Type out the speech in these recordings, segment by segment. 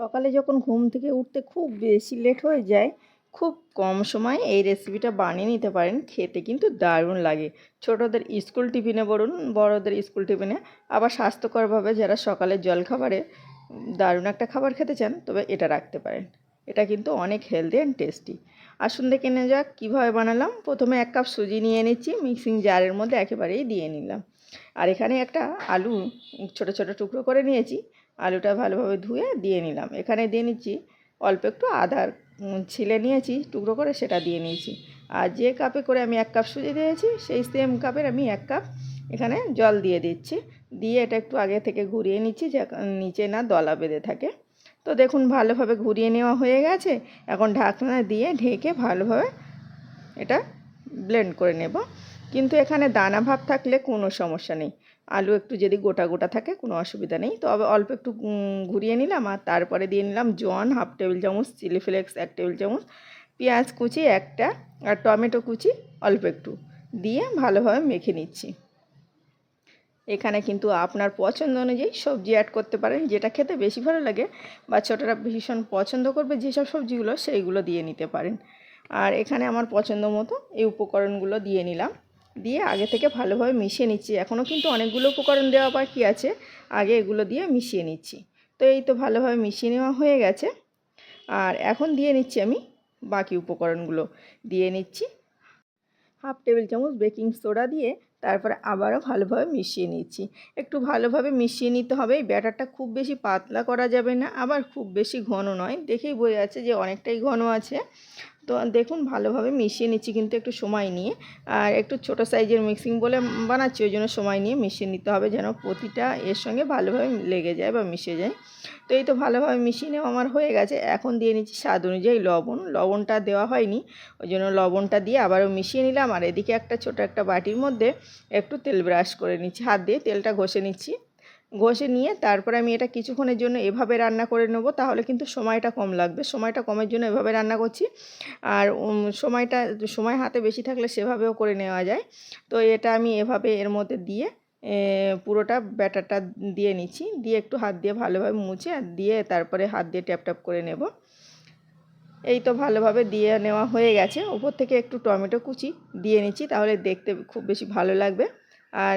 সকালে যখন ঘুম থেকে উঠতে খুব বেশি লেট হয়ে যায়, খুব কম সময়ে এই রেসিপিটা বানিয়ে নিতে পারেন। খেতে কিন্তু দারুণ লাগে। ছোটদের স্কুল টিফিনে বলুন, বড়দের স্কুল টিফিনে আবার স্বাস্থ্যকরভাবে যারা সকালের জলখাবারে দারুণ একটা খাবার খেতে চান, তবে এটা রাখতে পারেন। এটা কিন্তু অনেক হেলদি অ্যান্ড টেস্টি আসুন দেখে নেওয়া যাক, কীভাবে বানালাম। প্রথমে এক কাপ সুজি নিয়ে নিচ্ছি মিক্সিং জারের মধ্যে একেবারেই দিয়ে নিলাম। আর এখানে একটা আলু ছোট ছোট টুকরো করে নিয়েছি। আলুটা ভালোভাবে ধুয়ে দিয়ে নিলাম। এখানে দিয়ে নিচ্ছি অল্প একটু আদার ছিলে নিয়েছি, টুকরো করে সেটা দিয়ে নিয়েছি। আর যে কাপে করে আমি এক কাপ সুজি দিয়েছি, সেই সেম কাপের আমি এক কাপ এখানে জল দিয়ে দিচ্ছি। দিয়ে এটা একটু আগে থেকে ঘুরিয়ে নিচ্ছি, যে, নিচে না দলা বেঁধে থাকে। তো দেখুন ভালোভাবে ঘুরিয়ে নেওয়া হয়ে গেছে। এখন ঢাকনা দিয়ে ঢেকে ভালোভাবে এটা ব্লেন্ড করে নেব। কিন্তু এখানে দানা ভাব থাকলে কোনো সমস্যা নেই। আলু একটু যদি গোটা গোটা থাকে, কোনো অসুবিধা নেই। তবে অল্প একটু ঘুরিয়ে নিলাম আর তারপরে দিয়ে নিলাম জোয়ান, হাফ টেবিল চামচ, চিলি ফ্লেক্স এক টেবিল চামচ, পেঁয়াজ কুচি একটা আর টমেটো কুচি অল্প একটু দিয়ে ভালোভাবে মেখে নিচ্ছি। এখানে কিন্তু আপনার পছন্দ অনুযায়ী সবজি অ্যাড করতে পারেন, যেটা খেতে বেশি ভালো লাগে বাচ্চাটা ভীষণ পছন্দ করবে যেসব সবজিগুলো, সেইগুলো দিয়ে নিতে পারেন। আর এখানে আমার পছন্দ মতো এই উপকরণগুলো দিয়ে নিলাম। দিয়ে আগে থেকে ভালোভাবে মিশিয়ে নিচ্ছি। এখনও কিন্তু অনেকগুলো উপকরণ দেওয়া বাকি আছে। আগে এগুলো দিয়ে মিশিয়ে নিচ্ছি। তো এই তো ভালোভাবে মিশিয়ে নেওয়া হয়ে গেছে। আর এখন দিয়ে নিচ্ছি আমি বাকি উপকরণগুলো। দিয়ে নিচ্ছি হাফ টেবিল চামচ বেকিং সোডা দিয়ে তারপরে আবারও ভালোভাবে মিশিয়ে নিচ্ছি। একটু ভালোভাবে মিশিয়ে নিতে হবে। এই ব্যাটারটা খুব বেশি পাতলা করা যাবে না। আবার খুব বেশি ঘন নয়। দেখেই বোঝা যাচ্ছে যে অনেকটাই ঘন আছে। তো দেখুন ভালোভাবে মিশিয়ে নিচ্ছি কিন্তু একটু সময় নিয়ে। আর একটু ছোট সাইজের মিক্সিং বলে বানাচ্ছি, ওই জন্য সময় নিয়ে মিশিয়ে নিতে হবে যেন প্রতিটা এর সঙ্গে ভালোভাবে লেগে যায় বা মিশে যায়। তো এই তো ভালোভাবে মিশিয়ে নেওয়া আমার হয়ে গেছে। এখন দিয়ে নিচ্ছি স্বাদ অনুযায়ী লবণ। লবণটা দেওয়া হয়নি, ওই জন্য লবণটা দিয়ে আবারও মিশিয়ে নিলাম। আর এদিকে একটা ছোট একটা বাটির মধ্যে একটু তেল ব্রাশ করে নিচ্ছি। হাত দিয়ে তেলটা ঘষে নিচ্ছি। ঘষে নিয়ে তারপরে আমি এটা কিছুক্ষণের জন্য এভাবে রান্না করে নেব, তাহলে কিন্তু সময়টা কম লাগবে। সময়টা কমের জন্য এভাবে রান্না করছি। আর সময়টা, সময় হাতে বেশি থাকলে সেভাবেও করে নেওয়া যায়। তো এটা আমি এভাবে এর মধ্যে দিয়ে পুরোটা ব্যাটারটা দিয়ে নিচ্ছি। দিয়ে একটু হাত দিয়ে ভালোভাবে মুছে আর দিয়ে তারপরে হাত দিয়ে ট্যাপ ট্যাপ করে নেব। এই তো ভালোভাবে দিয়ে নেওয়া হয়ে গেছে। উপর থেকে একটু টমেটো কুচি দিয়ে নিচ্ছি, তাহলে দেখতে খুব বেশি ভালো লাগবে। আর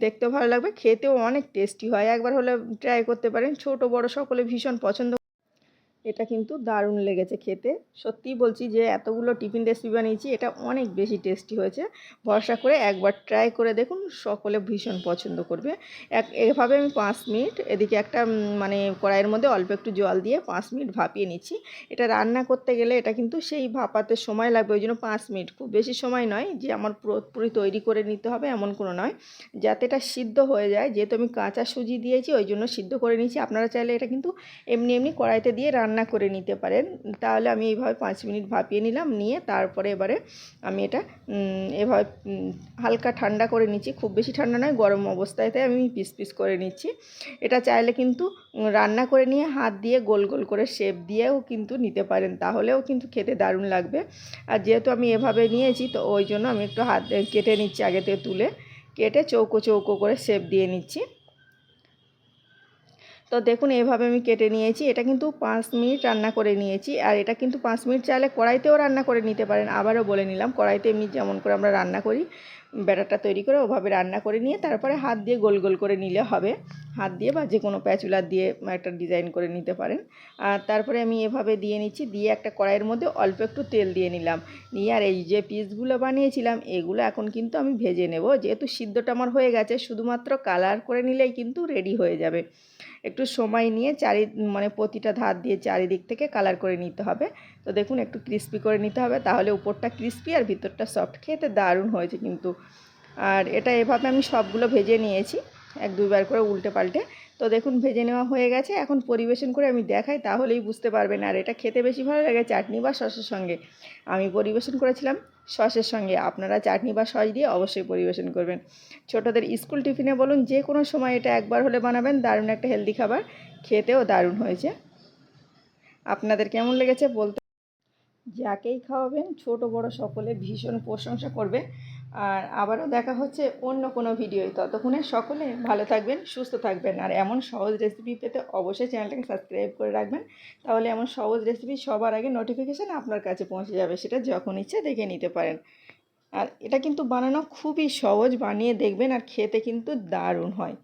দেখতেও ভালো লাগবে, খেতেও অনেক টেস্টি হয়। একবার হলে ট্রাই করতে পারেন, ছোট বড় সকলে ভীষণ পছন্দ এটা কিন্তু দারুণ লেগেছে খেতে। সত্যিই বলছি যে, এতগুলো টিফিন রেসিপি বানিয়েছি, এটা অনেক বেশি টেস্টি হয়েছে। ভরসা করে একবার ট্রাই করে দেখুন, সকলে ভীষণ পছন্দ করবে। এক, এভাবে আমি পাঁচ মিনিট, এদিকে একটা মানে কড়াইয়ের মধ্যে অল্প একটু জল দিয়ে পাঁচ মিনিট ভাপিয়ে নিচ্ছি। এটা রান্না করতে গেলে এটা কিন্তু সেই ভাপাতে সময় লাগবে, ওই জন্য পাঁচ মিনিট। খুব বেশি সময় নয় যে, আমার পুরোপুরি তৈরি করে নিতে হবে, এমন কোনো নয়। যাতে এটা সিদ্ধ হয়ে যায়, যেহেতু আমি কাঁচা সুজি দিয়েছি, ওই জন্য সিদ্ধ করে নিয়েছি। আপনারা চাইলে এটা কিন্তু এমনি এমনি কড়াইতে দিয়ে রান্না করে নিতে পারেন। তাহলে আমি এইভাবে পাঁচ মিনিট ভাপিয়ে নিলাম, নিয়ে তারপরে এবারে আমি এটা এভাবে হালকা ঠান্ডা করে নিচ্ছি। খুব বেশি ঠান্ডা নয়, গরম অবস্থাতে আমি পিস পিস করে নিচ্ছি। এটা চাইলে কিন্তু রান্না করে নিয়ে হাত দিয়ে গোল গোল করে শেপ দিয়েও কিন্তু নিতে পারেন। তাহলেও কিন্তু খেতে দারুণ লাগবে। আর যেহেতু আমি এভাবে নিয়েছি, তো ওই জন্য আমি একটু হাত, কেটে নিচ্ছি আগে থেকে তুলে। কেটে চৌকো চৌকো করে শেপ দিয়ে নিচ্ছি। তো দেখুন, এভাবে আমি কেটে নিয়েছি। এটা কিন্তু পাঁচ মিনিট রান্না করে নিয়েছি। আর এটা কিন্তু পাঁচ মিনিট চাইলে কড়াইতেও রান্না করে নিতে পারেন। আবারও বলে নিলাম, কড়াইতে এমনি যেমন করে আমরা রান্না করি, ব্যাটারটা তৈরি করে ওভাবে রান্না করে নিয়ে তারপরে হাত দিয়ে গোল গোল করে নিলে হবে। হাত দিয়ে বা যে কোনো প্যাচুলার দিয়ে একটা ডিজাইন করে নিতে পারেন। আর তারপরে আমি এভাবে দিয়ে নিচ্ছি, দিয়ে একটা কড়াইয়ের মধ্যে অল্প একটু তেল দিয়ে নিলাম। নিয়ে আর এই যে পিসগুলো বানিয়েছিলাম, এগুলো এখন কিন্তু আমি ভেজে নেব। যেহেতু সিদ্ধটা আমার হয়ে গেছে, শুধুমাত্র কালার করে নিলেই কিন্তু রেডি হয়ে যাবে। একটু সময় নিয়ে চারি মানে প্রতিটা ধার দিয়ে চারিদিক থেকে কালার করে নিতে হবে। তো দেখুন, একটু ক্রিস্পি করে নিতে হবে, তাহলে উপরটা ক্রিস্পি আর ভিতরটা সফট। খেতে দারুণ হয়েছে কিন্তু। আর এটা এভাবে আমি সবগুলো ভেজে নিয়েছি। এক দুইবার করে উল্টে পাল্টে। তো দেখুন, ভেজে নেওয়া হয়ে গেছে। এখন পরিবেশন করে আমি দেখাই, তাহলেই বুঝতে পারবেন। আর এটা খেতে বেশি ভালো লাগে চাটনি বা সসের সঙ্গে। আমি পরিবেশন করেছিলাম সসের সঙ্গে। আপনারা চাটনি বা সস দিয়ে অবশ্যই পরিবেশন করবেন। ছোটদের স্কুল টিফিনে বলুন, যে কোনো সময় এটা একবার হলে বানাবেন। দারুণ একটা হেলদি খাবার। খেতেও দারুণ হয়েছে। আপনাদের কেমন লেগেছে বলতে? যাকেই খাওয়াবেন, ছোট বড় সকলে ভীষণ প্রশংসা করবে। আর আবারও দেখা হচ্ছে অন্য কোনো ভিডিওয়। ততক্ষণে সকলে ভালো থাকবেন, সুস্থ থাকবেন। আর এমন সহজ রেসিপি পেতে অবশ্যই চ্যানেলটাকে সাবস্ক্রাইব করে রাখবেন। তাহলে এমন সহজ রেসিপি সবার আগে নোটিফিকেশান আপনার কাছে পৌঁছে যাবে, সেটা যখন ইচ্ছে দেখে নিতে পারেন। আর এটা কিন্তু বানানো খুবই সহজ, বানিয়ে দেখবেন আর খেতে কিন্তু দারুণ হয়।